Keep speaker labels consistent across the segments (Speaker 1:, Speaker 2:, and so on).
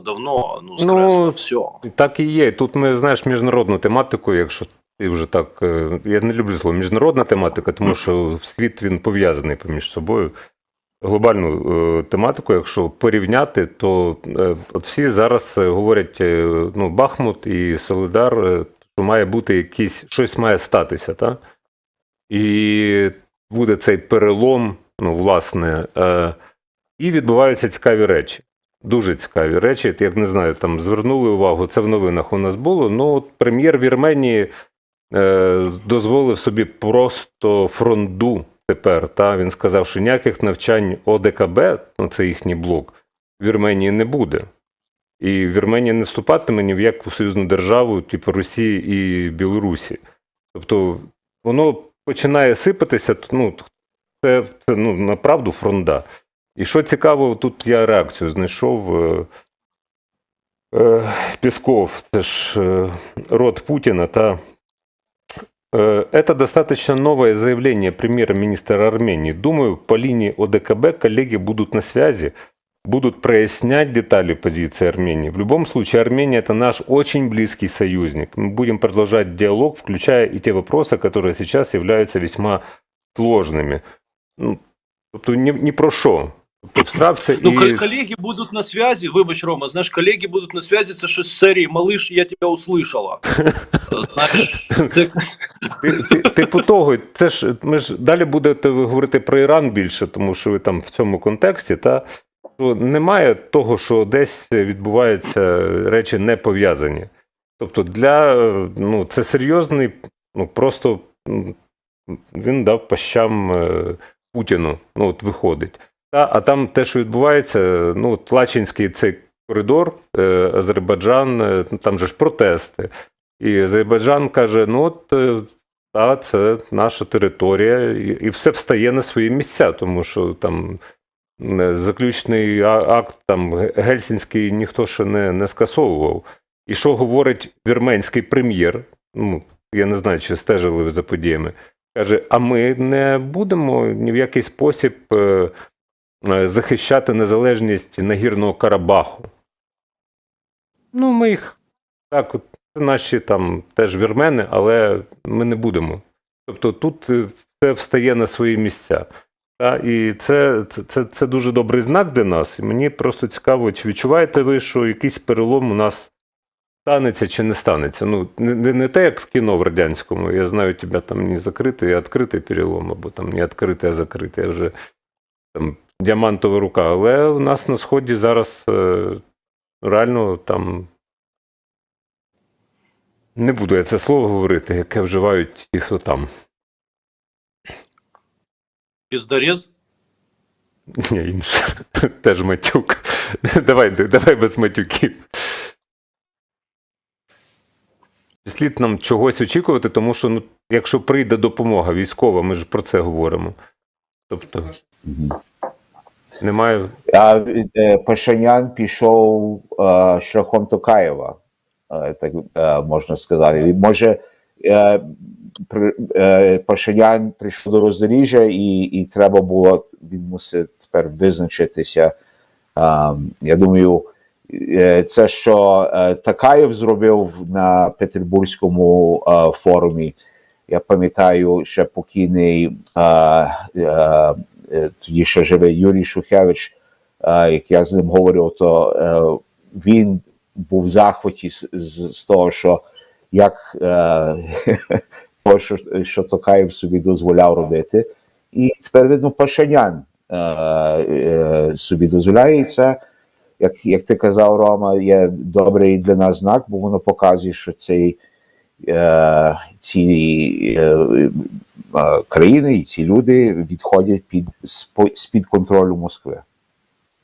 Speaker 1: давно, ну,
Speaker 2: Ну,
Speaker 1: все.
Speaker 2: Так і є. Тут ми знаєш міжнародну тематику, якщо ти вже так. е, Я не люблю слово міжнародна тематика, тому що світ він пов'язаний поміж собою. Глобальну е, тематику, якщо порівняти, то е, от всі зараз е, говорять: е, ну, Бахмут і Солидар, е, що має бути якийсь, щось має статися, так? І буде цей перелом, ну, власне, е, і відбуваються цікаві речі. Дуже цікаві речі. Як не знаю, там звернули увагу, це в новинах у нас було. Ну, от прем'єр Вірменії е, дозволив собі просто фронду тепер. Та? Він сказав, що ніяких навчань ОДКБ, ну це їхній блок, в Вірменії не буде. І Вірменія не вступатиме ні в яку союзну державу, типу Росії і Білорусі. Тобто воно починає сипатися, ну, це, це ну, направду фронда. І що цікаво, тут я реакцію знайшов. Е, е, Пісков, це ж е, род Путіна, та Э, Это достаточно новое заявление премьер-министра Армении. Думаю, по линии ОДКБ коллеги будут на связи, будут прояснять детали позиции Армении. В любом случае, Армения – это наш очень близкий союзник. Мы будем продолжать диалог, включая и те вопросы, которые сейчас являются весьма сложными. Ну, тобто ні, ні про що. Тобто
Speaker 1: Ну,
Speaker 2: і...
Speaker 1: кол- колеги будуть на связі. Вибач, Рома, знаєш, колеги будуть на связі. Це щось з серії Малиш, я тебе услышала. Знаєш, це
Speaker 2: Ти- ти- Типу того, це ж ми ж далі будете говорити про Іран більше, тому що ви там в цьому контексті, та що немає того, що десь відбуваються речі не пов'язані. Тобто, для ну це серйозний, ну просто він дав пащам е, Путіну. Ну, от виходить. А там те, що відбувається, ну, от Лачинський цей коридор, е, Азербайджан, е, там же ж протести. І Азербайджан каже: ну от е, та, це наша територія, і, все встає на свої місця, тому що там заключний акт там Гельсінський ніхто ще не, не скасовував. І що говорить вірменський прем'єр? Ну, я не знаю, чи стежили ви за подіями. Каже: а ми не будемо ні в який спосіб захищати незалежність Нагірного Карабаху. Ну, ми їх так, от, наші там теж вірмени, але ми не будемо. Тобто тут е, все встає на свої місця. Та, і це, це, це, це дуже добрий знак для нас. І мені просто цікаво, чи відчуваєте ви, що якийсь перелом у нас станеться чи не станеться. Ну, не, не, не те, як в кіно в радянському. Я знаю, тебе там не закритий, а відкритий перелом, або там не відкритий, а закритий. Я вже там діамантова рука. Але у нас на сході зараз е, реально там. Не буду я це слово говорити, яке вживають ті, хто там.
Speaker 1: піздорез.
Speaker 2: Ні, інше. Теж матюк. Давай, давай без матюків. Слід нам чогось очікувати, тому що ну, якщо прийде допомога військова, ми ж про це говоримо. Тобто немає.
Speaker 3: А е, Пашинян пішов е, шляхом Токаєва, е, так е, можна сказати. І, Може, е, при- е, Пашинян прийшов до роздоріжжя, і, і треба було, він мусить тепер визначитися. А, я думаю, це, що е, Такаєв зробив на Петербурзькому е, форумі. Я пам'ятаю, ще покійний е, е, тоді ще живий Юрій Шухевич, е, як я з ним говорив, то е, він був в захваті з, з, того, що як е, того, що, що Токаєв собі дозволяв робити. І тепер видно, Пашинян е, е, собі дозволяє і це. Як, як ти казав, Рома, є добрий для нас знак, бо воно показує, що цей, е, ці е, е, країни і ці люди відходять під з-по- з-під контролю Москви.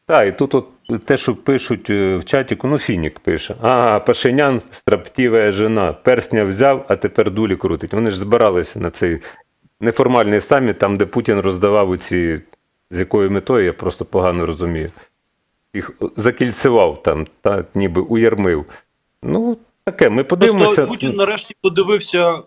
Speaker 2: Так, і тут от те, що пишуть е, в чаті, ну Фінік пише: а, Пашинян, строптива жена, персня взяв, а тепер дулі крутить. Вони ж збиралися на цей неформальний саміт, там, де Путін роздавав оці, з якою метою, я просто погано розумію. Їх закільцевав там, та, ніби уярмив. Ну, таке, ми подивимося.
Speaker 1: Просто Путін нарешті подивився